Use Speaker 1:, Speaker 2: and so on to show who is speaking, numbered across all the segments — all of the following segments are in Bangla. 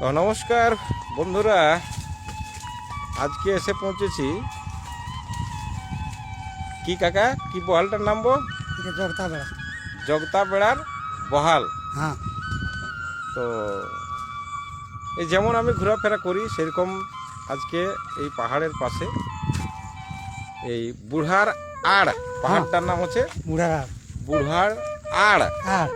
Speaker 1: নমস্কার বন্ধুরা। আজকে এসে পৌঁছেছি। কি কাকা কি বহালটার নাম বো
Speaker 2: জগতা বেড়া।
Speaker 1: জগতা বেড়ার বহাল।
Speaker 2: হ্যাঁ।
Speaker 1: তো এই যেমন আমি ঘোরাফেরা করি সেরকম আজকে এই পাহাড়ের পাশে এই বুড়হার আড় পাহাড়টার নাম হচ্ছে
Speaker 2: বুড়ার
Speaker 1: বুড়হার আড়।
Speaker 2: আর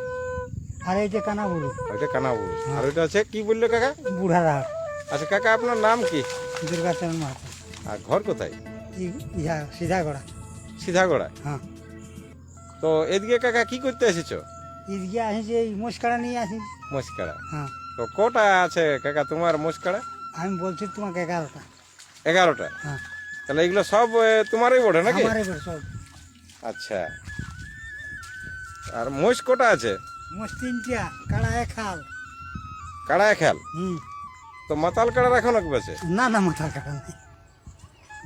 Speaker 2: আর এই যে কানা বুড়ি
Speaker 1: ওইটা কানাবুড়। আর ওইটা হচ্ছে কি বললে কাকা?
Speaker 2: বুড়ার আর
Speaker 1: আচ্ছা কাকা আপনার নাম কি?
Speaker 2: দুর্গাচরণ মাহাতো।
Speaker 1: আর ঘর কোথায়?
Speaker 2: ইহা সিধা গড়া
Speaker 1: সিধাগড়া?
Speaker 2: হ্যাঁ।
Speaker 1: তো এদিকে কাকা কি করতে এসেছ?
Speaker 2: ঈদগিয়া আসিছি এই মুসকাড়া নিয়ে আসি
Speaker 1: মস্কারা।
Speaker 2: হ্যাঁ।
Speaker 1: তো কটা আছে কাকা তোমার মস্কারা?
Speaker 2: আমি বলছি তোমাকে এগারোটা।
Speaker 1: এগারোটা?
Speaker 2: হ্যাঁ।
Speaker 1: তাহলে এগুলো সব তোমারই বটে নাকি?
Speaker 2: আমার এবার সব।
Speaker 1: আচ্ছা। আর মহিষ কটা আছে?
Speaker 2: মোষ তিনটা কাড়া খাল।
Speaker 1: কাড়ায় খেল?
Speaker 2: হুম।
Speaker 1: তো মাতাল কাড়া রাখো না বেছে
Speaker 2: না না মাথার কাটা নাই।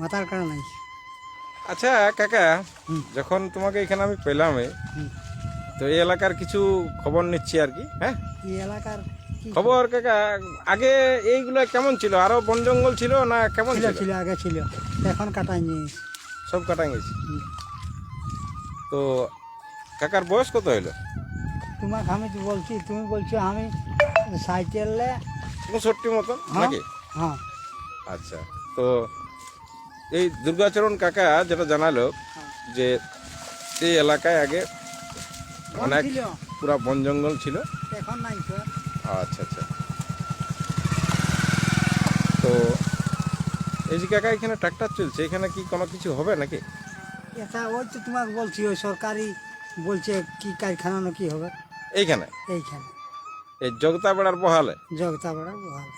Speaker 2: মাথার কাটা নাই।
Speaker 1: আচ্ছা কাকা যখন তোমাকে এখানে আমি পেলাম। তো এই এলাকার কিছু খবর নিচ্ছি আর কি হ্যাঁ?
Speaker 2: এই এলাকার
Speaker 1: খবর কাকা আগে এইগুলো কেমন ছিল? আরও বন জঙ্গল ছিল না কেমন
Speaker 2: ছিল
Speaker 1: ছিল?
Speaker 2: আগে ছিল। এখন কাটাই নিয়ে
Speaker 1: সব কাটা গেছে তো কাকার বয়স কত হইল?
Speaker 2: তোমাকে আমি তো বলছি তুমি বলছো আমি সাইকেলে
Speaker 1: পঁয়ষট্টি মতন?
Speaker 2: হ্যাঁ।
Speaker 1: নাকি?
Speaker 2: হ্যাঁ।
Speaker 1: আচ্ছা তো এই দুর্গাচরণ কাকা যেটা জানালো যে এই এলাকায় আগে অনেক পুরা বন জঙ্গল ছিল।
Speaker 2: এখন নাই আর।
Speaker 1: আচ্ছা আচ্ছা। তো এই যে কাকা এখানে ট্রাক্টর চলছে এখানে কি কোনো কিছু হবে নাকি?
Speaker 2: এটা ওই তো তোমাকে বলছি ওই সরকারি বলছে কি কারখানা না কি হবে।
Speaker 1: এইখানে?
Speaker 2: এইখানে।
Speaker 1: এই জগতা বেড়ার বহালে?
Speaker 2: জগতা বেড়া বহাল।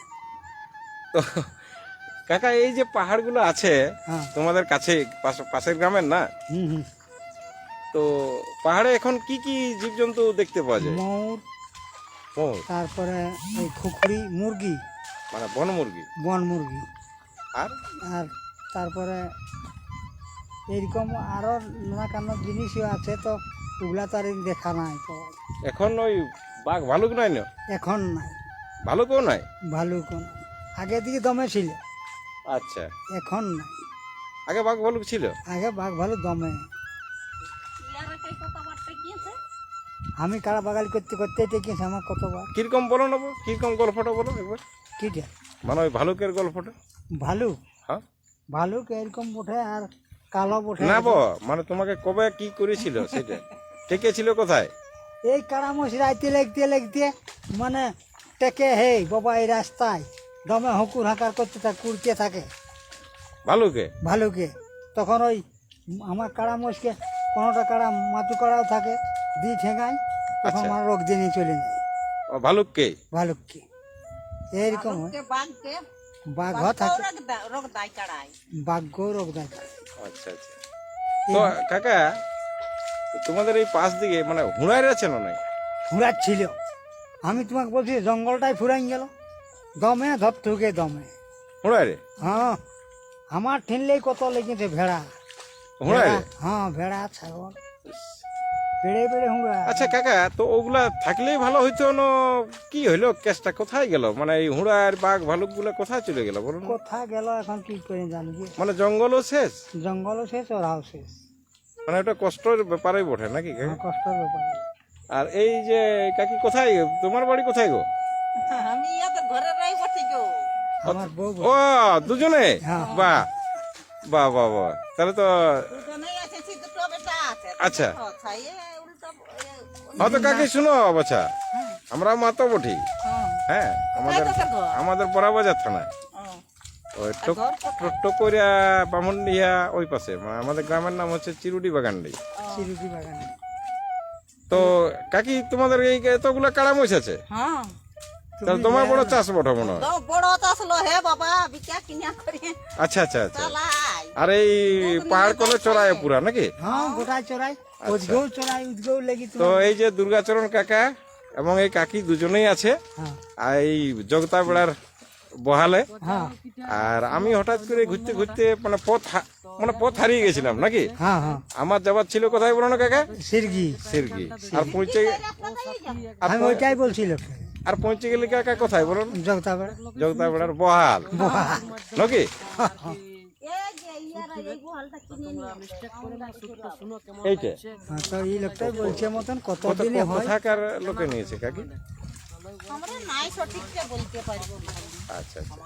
Speaker 1: তো কাকা এই যে পাহাড়গুলো আছে
Speaker 2: হ্যাঁ।
Speaker 1: তোমাদের কাছে পাশ- পাশের গ্রামের না?
Speaker 2: হুম হুম।
Speaker 1: তো পাহাড়ে এখন কি কি জীবজন্তু দেখতে পাওয়া যায়?
Speaker 2: ময়ূর তারপরে এই খুখরি মুরগি।
Speaker 1: মানে বন মুরগি?
Speaker 2: বন মুরগি।
Speaker 1: আর?
Speaker 2: আর তারপরে এইরকম আরও নানা কান্ন জিনিসও আছে তো ওগুলা তো আর দেখা নাই
Speaker 1: এখন ওই বাঘ ভালুক নাই না?
Speaker 2: এখন নাই।
Speaker 1: ভালুকও নাই?
Speaker 2: ভালুক। আগে দিকে দমে ছিল।
Speaker 1: আচ্ছা।
Speaker 2: এখন নাই।
Speaker 1: আগে বাঘ ভালুক ছিল?
Speaker 2: আগে বাঘ ভালো দমে। আমি কারা বাগাল করতে করতে দেখেছি আমার কতবার
Speaker 1: কীরকম বলো নেব কীরকম গল্পটা বলো একবার।
Speaker 2: কিটা
Speaker 1: মানে ওই ভালুকের গল্পটা?
Speaker 2: ভালুক?
Speaker 1: হ্যাঁ।
Speaker 2: ভালুক এরকম ওঠে আর কালো ওঠে
Speaker 1: না মানে তোমাকে কবে কি করেছিল সেটা? টেকে ছিল কোথায়?
Speaker 2: এই কারামস রাইতে লেগতে লেগতে মানে টেকে হে বাবা এই রাস্তায় দমে হুকুর হাঁকার করতে থাকে কুড়তে থাকে।
Speaker 1: ভালুকে?
Speaker 2: ভালুকে। তখন ওই আমার কারামসকে কোনোটা কারা মাতু কাড়াও থাকে দি ঠেঙায় তখন
Speaker 1: আচ্ছা।
Speaker 2: আমার রোগ দিয়ে নিয়ে চলে যায়।
Speaker 1: ও ভালুককে?
Speaker 2: ভালুককে। এইরকম হয়। বাঘ থাকে।
Speaker 3: রোগ দায় কাড়ায়
Speaker 2: বাঘকেও রোগ দেয়।
Speaker 1: আচ্ছা আচ্ছা। তো কাকা তোমাদের এই পাশ দিকে মানে হুঁড়াই আছে না নাই?
Speaker 2: ছিল আমি তোমাকে বলছি জঙ্গলটাই ফুরাই গেল। দমে ধপ ঠুকে দমে।
Speaker 1: হুঁড়াই রে
Speaker 2: হ্যাঁ আমার ঠেনলেই কত লেগেছে ভেড়া।
Speaker 1: হুঁড়াই রে
Speaker 2: ভেড়া, হ্যাঁ ভেড়া ছাগল। বেড়ে বেড়ে হুঁড়া
Speaker 1: আচ্ছা কাকা তো ওগুলা থাকলেই ভালো হইতো না কি হইল? কেসটা কোথায় গেল? মানে এই হুঁড়ার বাঘ ভালুকগুলা কোথায় চলে গেল বলুন।
Speaker 2: কোথা গেল এখন কি করে জানবি
Speaker 1: মানে জঙ্গলও শেষ?
Speaker 2: জঙ্গলও শেষ ওরাও শেষ।
Speaker 1: মানে ওটা কষ্টের ব্যাপারেই বটে নাকি? কাকা?
Speaker 2: কষ্টের ব্যাপার।
Speaker 1: আর এই যে কাকি কোথায়? তোমার বাড়ি কোথায় গো?
Speaker 3: আমি ইয়াতে ঘরে রই বসে গো।
Speaker 2: আমার বউ
Speaker 1: ও দুজনে?
Speaker 2: হ্যাঁ।
Speaker 1: বাহ বাহ বাহ বাহ। তাহলে তো আচ্ছা।
Speaker 3: উল্টো এ,
Speaker 1: কাকি শুনো বাচ্চা আমরা মাতো বটি
Speaker 3: হ্যাঁ।
Speaker 1: হ্যাঁ আমাদের? আমাদের বড়াবাজার থানায়
Speaker 3: ও,
Speaker 1: ওই
Speaker 3: আর ঘর কোথায়?
Speaker 1: টকরিয়া বামুনডিয়া ওই পাশে। আমাদের গ্রামের নাম হচ্ছে চিরুডি বাগানডি
Speaker 2: চিরুটি বাগানে
Speaker 1: তো কাকি তোমাদের এই এতগুলো কাড়া মহিষ আছে?
Speaker 3: হ্যাঁ।
Speaker 1: তাহলে তোমার বড় চাষ বটো মনে হয়?
Speaker 3: বড় তো আসলো হে বাবা বিকা কিনা করি।
Speaker 1: আচ্ছা আচ্ছা আচ্ছা। আর এই পাহাড় কোলে চড়ায় পুরা নাকি?
Speaker 2: হ্যাঁ গোটায় চড়াই উদগৌ চড়াই উদগৌ লেগে
Speaker 1: আচ্ছা। তো এই যে দুর্গাচরণ কাকা এবং এই কাকি দুজনেই আছে।
Speaker 2: হ্যাঁ।
Speaker 1: আর এই জগতা বেড়ার বহালে।
Speaker 2: হ্যাঁ।
Speaker 1: আর আমি হঠাৎ করে ঘুরতে ঘুরতে মানে পথ হা- মানে পথ হারিয়ে গেছিলাম নাকি?
Speaker 2: হ্যাঁ হ্যাঁ।
Speaker 1: আমার যাবার ছিল কোথায় বলো না কাকা?
Speaker 2: সিরগি।
Speaker 1: সিরকি আর পৌঁছে
Speaker 2: আমি ওইটাই বলছি লোককে
Speaker 1: আর পৌঁছে গেলে কাকা কোথায় বলুন
Speaker 2: জগতা বেড়া
Speaker 1: জগতা বেড়ার বহাল। নাকি?
Speaker 3: এই যে। ইয়ারা এই গোহালটা কিনে নিয়ে
Speaker 1: এইটা
Speaker 2: তো এই লোকটাই বলছে মতন কত
Speaker 1: কত
Speaker 2: দিনে হয়।
Speaker 1: কোথাকার লোকে নিয়েছে কাকি?
Speaker 3: আমরা নাই সঠিকটা বলতে পারব।
Speaker 1: আচ্ছা আচ্ছা।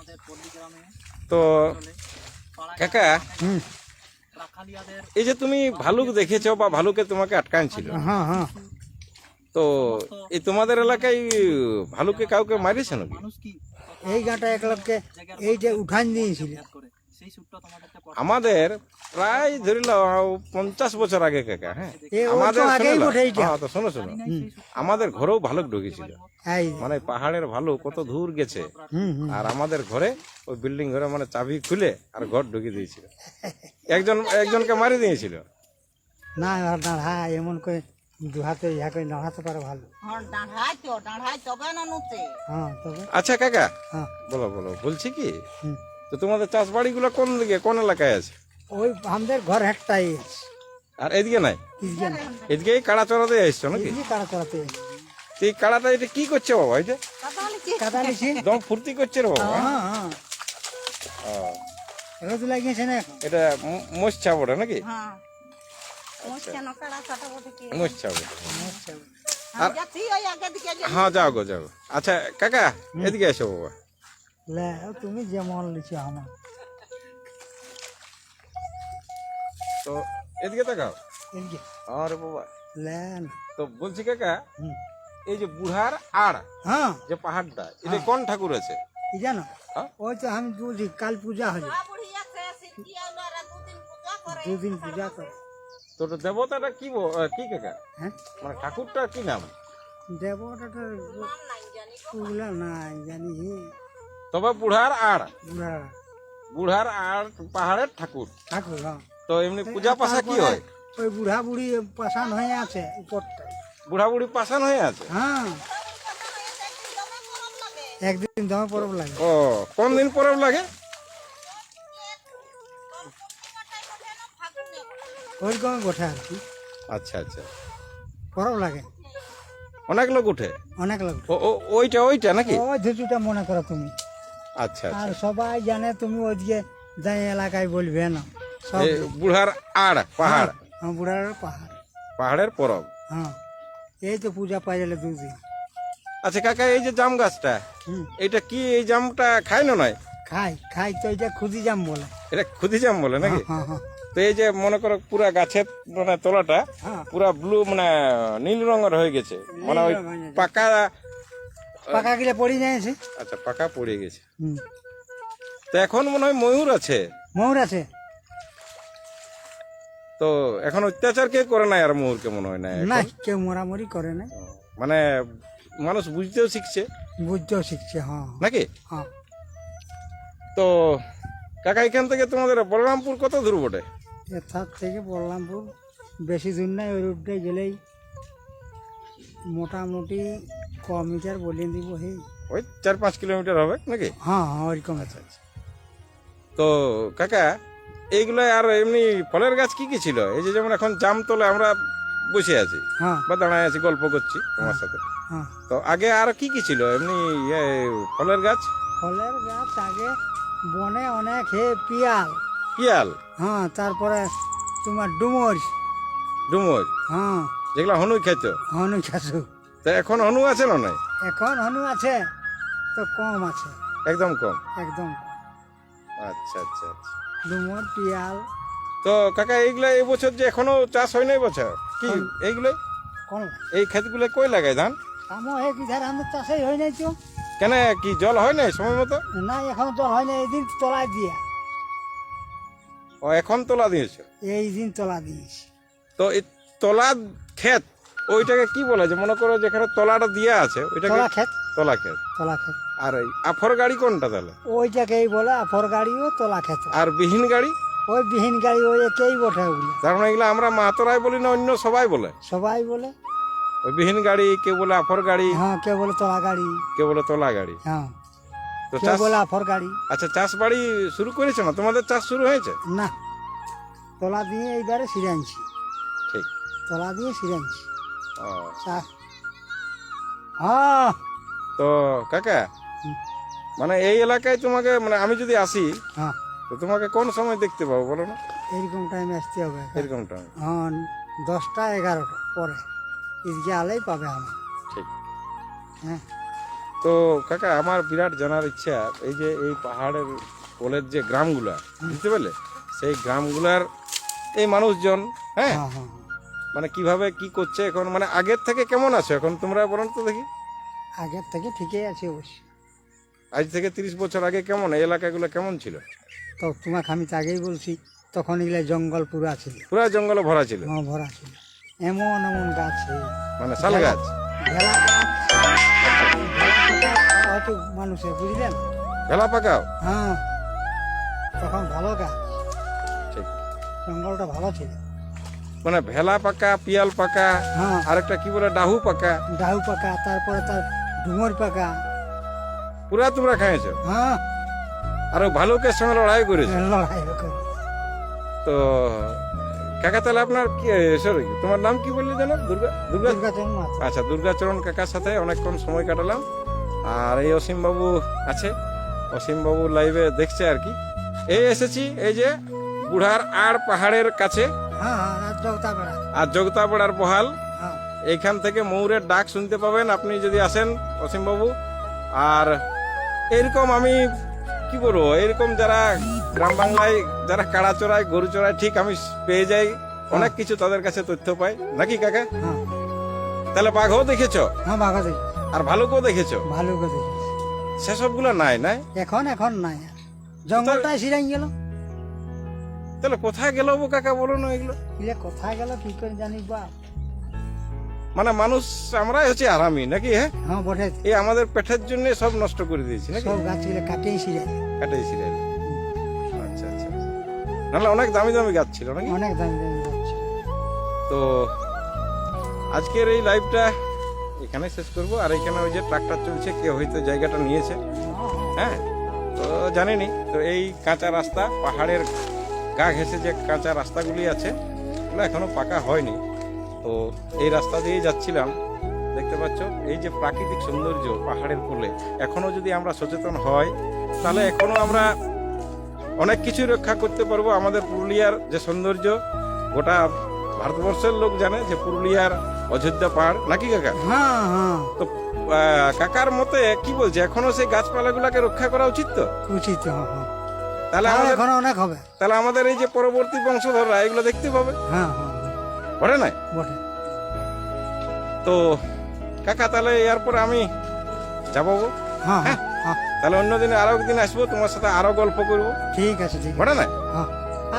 Speaker 1: তো কাকা এই যে তুমি ভালুক দেখেছ বা ভালুকে তোমাকে আটকান ছিল
Speaker 2: হ্যাঁ হ্যাঁ।
Speaker 1: তো এই তোমাদের এলাকায় ভালুকে কাউকে মারিছে নাকি?
Speaker 2: এই গাঁটা এক লোককে এই যে উঠান দিয়েছিল।
Speaker 1: আমাদের প্রায় ধরি লাও পঞ্চাশ বছর আগে কাকা হ্যাঁ? আমাদের
Speaker 2: আগেই
Speaker 1: শুনে। হ্যাঁ, তো শোনো শোনো। আমাদের ঘরেও ভালুক ঢুকেছিল।
Speaker 2: এই
Speaker 1: মানে পাহাড়ের ভালুক কত দূর গেছে। আর আমাদের ঘরে ওই বিল্ডিং ঘরে মানে চাবি খুলে আর ঘর ঢুকিয়ে দিয়েছিল। একজন একজনকে মারি দিয়েছিল।
Speaker 2: না দাঁড়া এমন করে দু হাতে ইহা করে দাঁড়াতে পারে ভালো।
Speaker 3: হ্যাঁ
Speaker 2: হ্যাঁ
Speaker 1: আচ্ছা কাকা।
Speaker 2: হ্যাঁ।
Speaker 1: বলো বলো বলছি কি?
Speaker 2: হুম।
Speaker 1: তো তোমাদের চাষ বাড়িগুলো কোন দিকে কোন এলাকায় আছে?
Speaker 2: ওই আমাদের ঘর একটাই আছে।
Speaker 1: আর এদিকে নাই?
Speaker 2: না
Speaker 1: এদিকে এই কাড়া চড়াতে এসছো নাকি?
Speaker 2: ইসগে কারা করাতে
Speaker 1: এই কাড়াটা এটা কি করছে বাবা এটা
Speaker 2: কাদা লিছি
Speaker 1: দম ফুর্তি করছে রে বাবা।
Speaker 2: হ্যাঁ হ্যাঁ।
Speaker 1: ও,
Speaker 2: রোদ লাগিয়েছে না
Speaker 1: এটা মোচ্ছা বটে নাকি?
Speaker 3: হ্যাঁ। কাটা বটে কি?
Speaker 1: মোচ্ছা
Speaker 3: দিকে যে
Speaker 1: হ্যাঁ যাও গো যাও আচ্ছা কাকা এদিকে এসো বাবা।
Speaker 2: লে তুমি যেমন লিছি আমার
Speaker 1: তো এদিকে তাকাও।
Speaker 2: এদিকে।
Speaker 1: আরে বাবা।
Speaker 2: লেন
Speaker 1: তো বলছি কাকা
Speaker 2: হুম।
Speaker 1: এই যে বুড়ার আড়
Speaker 2: হ্যাঁ।
Speaker 1: যে পাহাড়টা এটা কোন ঠাকুর আছে?
Speaker 2: কি জানো?
Speaker 1: হ্যাঁ?
Speaker 2: ওই তো আমি বলছি কাল পূজা হবে।
Speaker 3: দুদিন পূজা করে
Speaker 2: দুদিন
Speaker 1: তো দেবতাটা কি বো- কি কাকা?
Speaker 2: হ্যাঁ?
Speaker 1: মানে ঠাকুরটা কি নাম?
Speaker 3: জানি
Speaker 2: ওগুলা নাই জানি।
Speaker 1: তবে বুড়ার আড়।
Speaker 2: বুড়া।
Speaker 1: বুড়ার আড় পাহাড়ের ঠাকুর।
Speaker 2: ঠাকুর হ্যাঁ।
Speaker 1: তো এমনি পূজা পাশা কি হয়?
Speaker 2: ওই বুড়া বুড়ি পাশান হয়ে আছে উপরটায়।
Speaker 1: বুড়া বুড়ি পাশান হয়ে আছে?
Speaker 2: হ্যাঁ। একদিন দমে পরব লাগে।
Speaker 1: ও কোন দিন পরব লাগে?
Speaker 2: ওইরকম গোঠে আর কি।
Speaker 1: আচ্ছা আচ্ছা।
Speaker 2: পরব লাগে।
Speaker 1: অনেক লোক উঠে?
Speaker 2: অনেক লোক।
Speaker 1: ওইটা ওইটা নাকি?
Speaker 2: ওই ধুচুটা মনে করো তুমি।
Speaker 1: আচ্ছা
Speaker 2: আর
Speaker 1: আচ্ছা
Speaker 2: সবাই জানে তুমি ওইদিকে যাই এলাকায় বলবে না। সব
Speaker 1: এই বুড়ার আড় পাহাড়?
Speaker 2: হ্যাঁ বুড়ার পাহাড়।
Speaker 1: পাহাড়ের পরব?
Speaker 2: হ্যাঁ এই তো পূজা পাই গেলে দুদিন।
Speaker 1: আচ্ছা কাকা এই যে জাম গাছটা
Speaker 2: হুম।
Speaker 1: এটা কি এই জামটা খায় না নয়?
Speaker 2: খাই খাই তো এটা খুদি জাম বলে।
Speaker 1: এটা খুদি জাম বলে নাকি?
Speaker 2: হ্যাঁ হ্যাঁ
Speaker 1: তো এই যে মনে করো পুরা গাছের মানে তলাটা
Speaker 2: হ্যাঁ।
Speaker 1: পুরা ব্লু মানে নীল রঙের হয়ে গেছে। মানে ওই
Speaker 2: হয়ে।
Speaker 1: পাকা
Speaker 2: পাকা গিলে পড়ে যায়ছে
Speaker 1: আচ্ছা পাকা পড়ে গেছে। তো এখন মনে হয় ময়ূর আছে।
Speaker 2: ময়ূর আছে।
Speaker 1: তো এখন অত্যাচার কে করে না আর ময়ূরকে মনে হয় না।
Speaker 2: না কেউ মোরামরি করে না
Speaker 1: মানে মানুষ বুঝতেও শিখছে।
Speaker 2: বুঝতেও শিখছে হ্যাঁ।
Speaker 1: নাকি?
Speaker 2: হ্যাঁ।
Speaker 1: তো কাকা এখান থেকে তোমাদের বলরামপুর কত দূর বটে?
Speaker 2: এথার থেকে বললামপুর বেশি দূর নাই ওই রুটটাই গেলেই মোটামুটি ক মিটার বলিয়ে দিব হে।
Speaker 1: ওই চার পাঁচ কিলোমিটার হবে নাকি?
Speaker 2: হ্যাঁ হ্যাঁ ওইরকম।
Speaker 1: আচ্ছা আচ্ছা। তো কাকা এইগুলো আর এমনি ফলের গাছ কি কি ছিল? এই যে যেমন এখন জাম তোলে আমরা বসে আছি
Speaker 2: হ্যাঁ।
Speaker 1: বা দাঁড়ায় আছি গল্প করছি তোমার সাথে।
Speaker 2: হ্যাঁ।
Speaker 1: তো আগে আর কি কি ছিল? এমনি ফলের গাছ?
Speaker 2: ফলের গাছ আগে বনে অনেক হে পিয়াল।
Speaker 1: পিয়াল?
Speaker 2: হ্যাঁ তারপরে তোমার ডুমর।
Speaker 1: ডুমুর?
Speaker 2: হ্যাঁ।
Speaker 1: যেগুলো হনুই খেত।
Speaker 2: হনুই চাষু
Speaker 1: তো এখন হনু আছে না নাই?
Speaker 2: এখন হনু আছে তো কম আছে।
Speaker 1: একদম কম?
Speaker 2: একদম
Speaker 1: আচ্ছা আচ্ছা আচ্ছা।
Speaker 2: ডুমর পিয়াল।
Speaker 1: তো কাকা এইগুলা এই বছর যে এখনও চাষ হয় নাই বছর? কি এইগুলো
Speaker 2: কোন?
Speaker 1: এই ক্ষেতগুলো কই লাগায় ধান?
Speaker 2: আমও হে কি ধার আমাদের চাষই হয় নাই তো।
Speaker 1: কেন কি জল হয় নাই সময় মতো?
Speaker 2: না এখন তো হয় না এই দিন তোলা দিয়া।
Speaker 1: ও এখন তোলা দিয়েছে?
Speaker 2: এই দিন তোলা দিয়েছি।
Speaker 1: তো এই তলা ক্ষেত ওইটাকে কি বলে যে মনে করো যেখানে তলাটা দিয়া আছে ওইটাকে
Speaker 2: তোলা ক্ষেত।
Speaker 1: তলা ক্ষেত।
Speaker 2: তোলা ক্ষেত।
Speaker 1: আর এই আফর গাড়ি কোনটা তাহলে?
Speaker 2: ওইটাকেই বলে আফর গাড়িও তোলা ক্ষেত।
Speaker 1: আর বিহীন গাড়ি?
Speaker 2: ওই বিহীন গাড়ি ওই একেই বটে ওগুলো।
Speaker 1: তার মানে এগুলো আমরা মাতরাই বলি না অন্য সবাই বলে?
Speaker 2: সবাই বলে।
Speaker 1: ওই বিহীন গাড়ি কেউ বলে আফর গাড়ি
Speaker 2: হ্যাঁ কে বলে তোলা গাড়ি।
Speaker 1: কেউ বলে তলা গাড়ি।
Speaker 2: হ্যাঁ
Speaker 1: তো চাষ
Speaker 2: বলে আফর গাড়ি।
Speaker 1: আচ্ছা চাষ বাড়ি শুরু করেছে না? তোমাদের চাষ শুরু হয়েছে?
Speaker 2: না তোলা দিয়ে এইবারে সিরানছি
Speaker 1: ঠিক।
Speaker 2: তোলা দিয়ে সিরানছি
Speaker 1: ও,
Speaker 2: চা হ্যাঁ
Speaker 1: তো কাকা মানে এই এলাকায় তোমাকে মানে আমি যদি আসি
Speaker 2: হ্যাঁ।
Speaker 1: তো তোমাকে কোন সময় দেখতে পাবো বলো না?
Speaker 2: এরকম টাইমে আসতে হবে।
Speaker 1: এরকম টাইম
Speaker 2: হ্যাঁ দশটা এগারোটা পরে। আলেই পাবে আমার।
Speaker 1: ঠিক।
Speaker 2: হ্যাঁ।
Speaker 1: তো কাকা আমার বিরাট জানার ইচ্ছা এই যে এই পাহাড়ের কোলের যে গ্রামগুলা বুঝতে পারলে সেই গ্রামগুলার এই মানুষজন হ্যাঁ
Speaker 2: হ্যাঁ হ্যাঁ।
Speaker 1: মানে কীভাবে কি করছে এখন? মানে আগের থেকে কেমন আছো এখন তোমরা বলেন তো দেখি?
Speaker 2: আগের থেকে ঠিকই আছে অবশ্য।
Speaker 1: আজ থেকে তিরিশ বছর আগে কেমন? এই এলাকাগুলো কেমন ছিল?
Speaker 2: তো তোমাকে আমি তো আগেই বলছি তখন এগুলো জঙ্গল পুরা ছিল।
Speaker 1: পুরা জঙ্গলে ভরা ছিল?
Speaker 2: হ্যাঁ ভরা ছিল। এমন এমন গাছ ছিল।
Speaker 1: মানে শাল গাছ?
Speaker 2: ভেলা হয়তো মানুষের বুঝলেন?
Speaker 1: ভেলা পাকাও
Speaker 2: হ্যাঁ তখন ভালো গাছ।
Speaker 1: ঠিক।
Speaker 2: জঙ্গলটা ভালো ছিল।
Speaker 1: মানে ভেলা পাকা পিয়াল পাকা
Speaker 2: হ্যাঁ।
Speaker 1: আরেকটা কি বলে ডাহু পাকা।
Speaker 2: ডাহু পাকা তারপরে তার ডুমর পাকা।
Speaker 1: পুরা তোমরা খাইছো?
Speaker 2: হ্যাঁ।
Speaker 1: আর ভালুকের সঙ্গে লড়াই করেছ?
Speaker 2: লড়াই
Speaker 1: তো কাকা তাহলে আপনার কি সরি তোমার নাম কি বললি জানো দুর্গা দুর্গা? আচ্ছা দুর্গাচরণ কাকার সাথে অনেকক্ষণ সময় কাটালাম। আর এই অসীমবাবু আছে। অসীম বাবু লাইভে দেখছে আর কি। এই এসেছি এই যে বুড়ার আর পাহাড়ের কাছে।
Speaker 2: হ্যাঁ হ্যাঁ
Speaker 1: আর জগতাপাড়ার বহাল
Speaker 2: হ্যাঁ।
Speaker 1: এইখান থেকে ময়ূরের ডাক শুনতে পাবেন আপনি যদি আসেন অসীম বাবু আর এরকম আমি কি বলব এরকম যারা গ্রাম বাংলায় যারা কাড়া চড়ায় গরু চড়ায় ঠিক আমি পেয়ে যাই অনেক কিছু তাদের কাছে তথ্য পাই। নাকি কাকা?
Speaker 2: হ্যাঁ।
Speaker 1: তাহলে বাঘও দেখেছ?
Speaker 2: হ্যাঁ দেখি।
Speaker 1: আর ভালুকও দেখেছ?
Speaker 2: ভালো করে দেখি।
Speaker 1: সেসবগুলো নাই নাই?
Speaker 2: এখন এখন নাই। আর জঙ্গলটাই সিরাই গেল।
Speaker 1: তাহলে কোথায় গেল কাকা? বলো না এগুলো
Speaker 2: কোথায় গেল কি করে জানি বা।
Speaker 1: মানে মানুষ আমরাই হচ্ছে আরামি নাকি হ্যাঁ?
Speaker 2: হ্যাঁ বটে।
Speaker 1: এই আমাদের পেটের জন্য সব নষ্ট করে দিয়েছি নাকি?
Speaker 2: সব গাছগুলো সিরাই
Speaker 1: কাটাইছি রে আচ্ছা আচ্ছা। নাহলে অনেক দামি দামি গাছ ছিল নাকি?
Speaker 2: অনেক দামি দামি গাছ
Speaker 1: তো আজকের এই লাইভটা এখানে শেষ করব। আর এখানে ওই যে ট্রাক্টর চলছে কেউ হয়তো জায়গাটা নিয়েছে। হ্যাঁ তো জানেনি তো এই কাঁচা রাস্তা পাহাড়ের গা ঘেঁষে যে কাঁচা রাস্তাগুলি আছে ওগুলো এখনও পাকা হয়নি। তো এই রাস্তা দিয়েই যাচ্ছিলাম। দেখতে পাচ্ছ এই যে প্রাকৃতিক সৌন্দর্য পাহাড়ের কোলে এখনও যদি আমরা সচেতন হই তাহলে এখনও আমরা অনেক কিছু রক্ষা করতে পারব। আমাদের পুরুলিয়ার যে সৌন্দর্য গোটা ভারতবর্ষের লোক জানে যে পুরুলিয়ার অযোধ্যা পাহাড়। নাকি কাকা?
Speaker 2: হ্যাঁ হ্যাঁ।
Speaker 1: তো কাকার মতে কি বলছে? এখনও সেই গাছপালাগুলোকে রক্ষা করা উচিত তো?
Speaker 2: উচিত হ্যাঁ হ্যাঁ।
Speaker 1: তাহলে
Speaker 2: তাহলে
Speaker 1: আমাদের
Speaker 2: এখন অনেক হবে।
Speaker 1: তাহলে আমাদের এই যে পরবর্তী বংশধররা এগুলো দেখতে পাবে?
Speaker 2: হ্যাঁ হ্যাঁ। হ্যাঁ,
Speaker 1: নাই?
Speaker 2: বটে।
Speaker 1: তো কাকা তাহলে এরপরে আমি যাব
Speaker 2: হ্যাঁ হ্যাঁ? হ্যাঁ।
Speaker 1: তাহলে অন্যদিন আরও একদিন আসব তোমার সাথে আরও গল্প করব।
Speaker 2: ঠিক আছে ঠিক
Speaker 1: নাই?
Speaker 2: হ্যাঁ।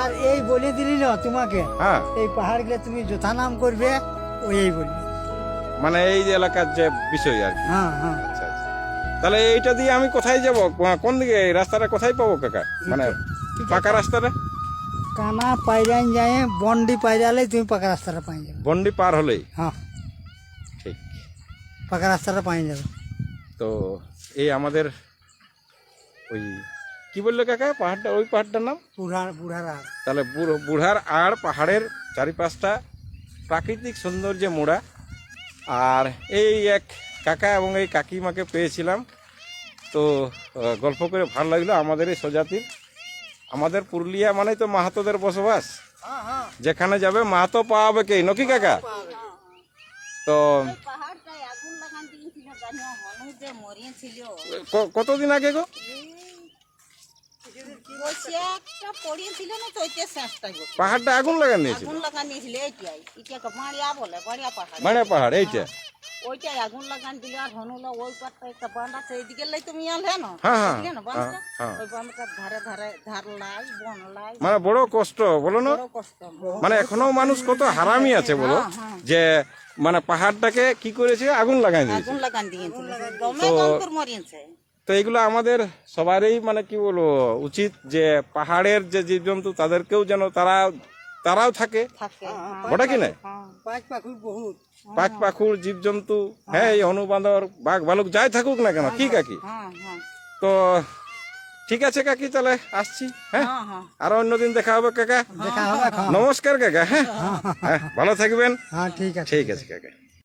Speaker 2: আর এই বলে দিলি না তোমাকে?
Speaker 1: হ্যাঁ।
Speaker 2: এই পাহাড়গুলো তুমি যথা নাম করবে ওই বলবি।
Speaker 1: মানে এই যে এলাকার যে বিষয় আর কি।
Speaker 2: হ্যাঁ হ্যাঁ।
Speaker 1: তাহলে এইটা দিয়ে আমি কোথায় যাব? কোন দিকে? রাস্তাটা কোথায় পাবো কাকা? মানে পাকা রাস্তাটা?
Speaker 2: কানা পাইরান যায় বন্ডি পাইরালে তুমি পাকা রাস্তাটা পাই যাবে।
Speaker 1: বন্ডি পার হলেই
Speaker 2: হ্যাঁ।
Speaker 1: ঠিক।
Speaker 2: পাকা রাস্তাটা পাই যাবে।
Speaker 1: তো এই আমাদের ওই কি বলল কাকা? পাহাড়টা ওই পাহাড়টার নাম?
Speaker 2: বুড়ার বুড়ার আর
Speaker 1: তাহলে বুড়ো- বুড়ার আর পাহাড়ের চারিপাশটা প্রাকৃতিক সৌন্দর্যে মোড়া। আর এই এক কাকা এবং এই কাকিমাকে পেয়েছিলাম। তো গল্প করে ভালো লাগল আমাদের এই স্বজাতির। আমাদের পুরুলিয়া মানেই তো মাহাতোদের বসবাস। যেখানে যাবে মাহাতো পাওয়াবে কে? নকি কাকা? তো কতদিন আগে গো? পাহাড়টা আগুন লাগান দিয়েছিল
Speaker 3: আগুন লাগান দিয়েছিল এইটাই এটাকে বাড়িয়া বলে বাড়িয়া পাহাড়।
Speaker 1: মানে পাহাড় এইটা।
Speaker 3: ওইটাই আগুন লাগান দিলে আর হনুলা ওই পাটটা একটা বাঁধ আছে এইদিকে লাই তুমি আনলে না না বাঁধটা। ওই বাঁধটার ধারে ধারে ধার লাই বন লাই।
Speaker 1: মানে বড় কষ্ট বলো না? মানে এখনও মানুষ কত হারামি আছে বলো?
Speaker 3: হ্যাঁ, হ্যাঁ।
Speaker 1: যে মানে পাহাড়টাকে কি করেছে? আগুন লাগাই দিয়েছে।
Speaker 3: আগুন লাগান দমে মরিয়েছে।
Speaker 1: তো এগুলো আমাদের সবারই মানে কি বলব উচিত যে পাহাড়ের যে জীবজন্তু তাদেরকেও যেন তারা তারাও থাকে।
Speaker 3: থাকে।
Speaker 1: ওটা কি না
Speaker 3: হ্যাঁ
Speaker 2: পাখি বহুত।
Speaker 1: পাখুর জীবজন্তু হ্যাঁ এই হনুবান্দর বাঘ ভালুক যাই থাকুক না কেন কি কাকি?
Speaker 3: হ্যাঁ হ্যাঁ
Speaker 1: তো ঠিক আছে কাকি তাহলে আসছি হ্যাঁ?
Speaker 3: হ্যাঁ হ্যাঁ।
Speaker 1: আরও অন্যদিন দেখা হবে কাকা।
Speaker 2: দেখা হবে
Speaker 1: নমস্কার কাকা হ্যাঁ। হ্যাঁ ভালো থাকবেন।
Speaker 2: হ্যাঁ ঠিক আছে।
Speaker 1: ঠিক আছে কাকা।